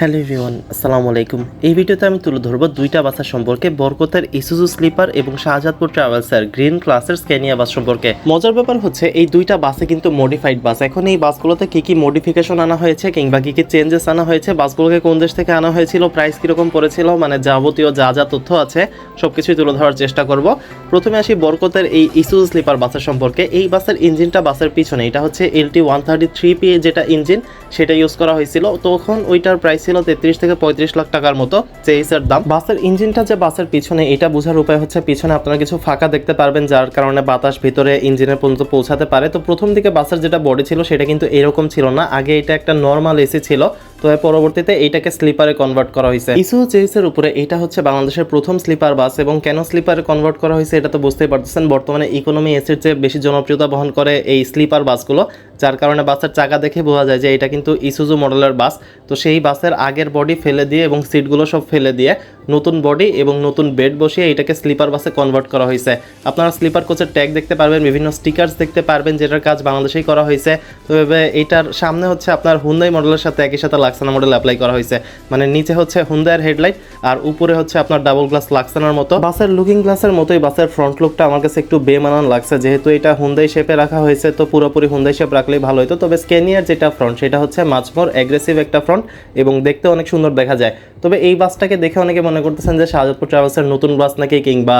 Hello everyone, আসসালামু আলাইকুম। এই ভিডিওতে আমি তুলে ধরবো দুইটা বাসের সম্পর্কে, বরকতের ইসুজু স্লিপার এবং শাহজাদপুর ট্রাভেলসের গ্রিন ক্লাসের স্ক্যানিয়া বাস সম্পর্কে। মজার ব্যাপার হচ্ছে, এই দুইটা বাসে কিন্তু মডিফাইড বাস। এখন এই বাসগুলোতে কি কি মডিফিকেশন আনা হয়েছে কিংবা কি কি চেঞ্জেস আনা হয়েছে, বাসগুলোকে কোন দেশ থেকে আনা হয়েছিল প্রাইস কীরকম পড়েছিল মানে যাবতীয় যা যা তথ্য আছে, সবকিছুই তুলে ধরার চেষ্টা করব। প্রথমে আসি বরকতের এই ইসুজু স্লিপার বাসের সম্পর্কে। এই বাসের ইঞ্জিনটা বাসের পিছনে, এটা হচ্ছে LT one thirty three P যেটা ইঞ্জিন, সেটা ইউজ করা হয়েছিল। তখন ওইটার প্রাইস ছিল তেত্রিশ থেকে পঁয়ত্রিশ লাখ টাকার মতো চেইসের দাম। বাসের ইঞ্জিনটা যে বাসের পিছনে, এটা বোঝার উপায় হচ্ছে পিছনে আপনারা কিছু ফাঁকা দেখতে পারবেন, যার কারণে বাতাস ভিতরে ইঞ্জিনের পর্যন্ত পৌঁছাতে পারে। তো প্রথম দিকে বাসের যেটা বডি ছিল, সেটা কিন্তু এরকম ছিল না। আগে এটা একটা নর্মাল এসি ছিল। তো এর পরবর্তীতে এইটাকে স্লিপারে কনভার্ট করা হয়েছে। ইসু চেইসের উপরে এটা হচ্ছে বাংলাদেশের প্রথম স্লিপার বাস এবং কেন স্লিপারে কনভার্ট করা হয়েছে এটা তো বুঝতেই পারতেছেন। বর্তমানে ইকোনমি এসির চেয়ে বেশি জনপ্রিয়তা বহন করে এই স্লিপার বাসগুলো, যার কারণে বাসের চাকা দেখে বোঝা যায় যে এটা কিন্তু ইসুজু মডেলের বাস। তো সেই বাসের আগের বডি ফেলে দিয়ে এবং সিটগুলো সব ফেলে দিয়ে নতুন বডি এবং নতুন বেড বসিয়ে এটাকে স্লিপার বাসে কনভার্ট করা হয়েছে। আপনারা স্লিপার কোচের ট্যাগ দেখতে পারবেন, বিভিন্ন স্টিকার্স দেখতে পারবেন, যেটার কাজ বাংলাদেশেই করা হয়েছে। তো এভাবে এইটার সামনে হচ্ছে আপনার হুন্দাই মডেলের সাথে একই সাথে লাক্সানা মডেল অ্যাপ্লাই করা হয়েছে। মানে নিচে হচ্ছে হুন্দাইয়ের হেডলাইট আর উপরে হচ্ছে আপনার ডাবল গ্লাস লাক্সানার মতো। বাসের লুকিং গ্লাসের মতোই বাসের ফ্রন্ট লুকটা আমার কাছে একটু বেমানান লাগছে। যেহেতু এটা হুন্দাই শেপে রাখা হয়েছে, তো পুরোপুরি হুন্দাই শেপ রাখলেই ভালো হতো। তবে স্কেনিয়ার যেটা ফ্রন্ট সেটা হচ্ছে মাছ মোর অ্যাগ্রেসিভ একটা ফ্রন্ট এবং দেখতে অনেক সুন্দর দেখা যায়। তবে এই বাসটাকে দেখে অনেকে মনে করতেছেন যে শাহজাদপুর ট্রাভেলসের নতুন বাস নাকি কিংবা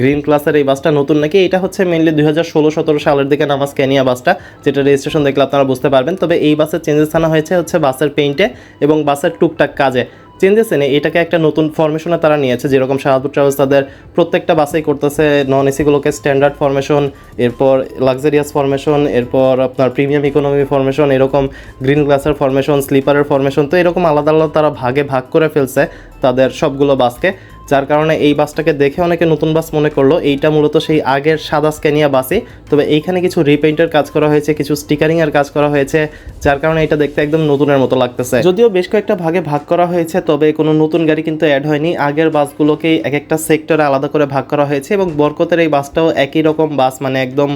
গ্রিন ক্লাসের এই বাসটা নতুন নাকি? এটা হচ্ছে মেনলি দুই হাজার ষোলো সতেরো সালের দিকে নামাজ স্ক্যানিয়া বাসটা, যেটা রেজিস্ট্রেশন দেখলে আপনারা বুঝতে পারবেন। তবে এই বাসের চেঞ্জেস আনা হয়েছে হচ্ছে বাসের পেইন্টে এবং বাসের টুকটাক কাজে। চেঞ্জেস এনে এটাকে একটা নতুন ফরমেশনে তারা নিয়েছে, যেরকম শাহাদুর ট্রাভেলস তাদের প্রত্যেকটা বাসেই করতেছে নন এসিগুলোকে স্ট্যান্ডার্ড ফরমেশন এরপর লাক্সারিয়াস ফরমেশন এরপর আপনার প্রিমিয়াম ইকোনমি ফরমেশন এরকম গ্রিন গ্লাসের ফরমেশন স্লিপারের ফরমেশন তো এরকম আলাদা আলাদা তারা ভাগে ভাগ করে ফেলছে তাদের সবগুলো বাসকে। যার কারণে এই বাসটাকে দেখে অনেকে নতুন বাস মনে করল। এইটা মূলত সেই আগের সাদা স্ক্যানিয়া বাসই। তবে এইখানে কিছু রিপেইন্টের কাজ করা হয়েছে, কিছু স্টিকারিং এর কাজ করা হয়েছে, যার কারণে এটা দেখতে একদম নতুনের মতো লাগতেছে। যদিও বেশ কয়েকটা ভাগে ভাগ করা হয়েছে, তবে কোনো নতুন গাড়ি কিন্তু অ্যাড হয়নি। আগের বাসগুলোকে এক একটা সেক্টরে আলাদা করে ভাগ করা হয়েছে এবং বরকতের এই বাসটাও একই রকম বাস মানে একদম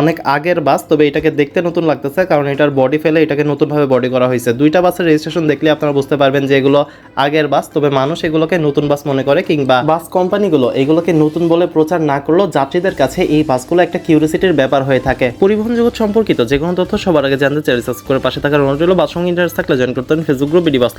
অনেক আগের বাস, তবে এটাকে দেখতে নতুন লাগতেছে কারণ এটার বডি ফেলে এটাকে নতুনভাবে বডি করা হয়েছে। দুইটা বাসের রেজিস্ট্রেশন দেখলে আপনারা বুঝতে পারবেন যে এগুলো আগের বাস, তবে মানুষ এগুলোকে নতুন বাস মনে করে কিংবা বাস কোম্পানিগুলো এগুলোকে নতুন বলে প্রচার না করলেও যাত্রীদের কাছে এই বাসগুলো একটা কিউরিসিটির ব্যাপার হয়ে থাকে। পরিবহন জগৎ সম্পর্কিত যে কোনো তথ্য সবার আগে জানতে চাই সাবস্ক্রাইব করে পাশে থাকার অনুরোধ বাস সঙ্গে ইন্টারেস্ট থাকলে জয়েন করতে ফেসবুক গ্রুপ বিডি বাস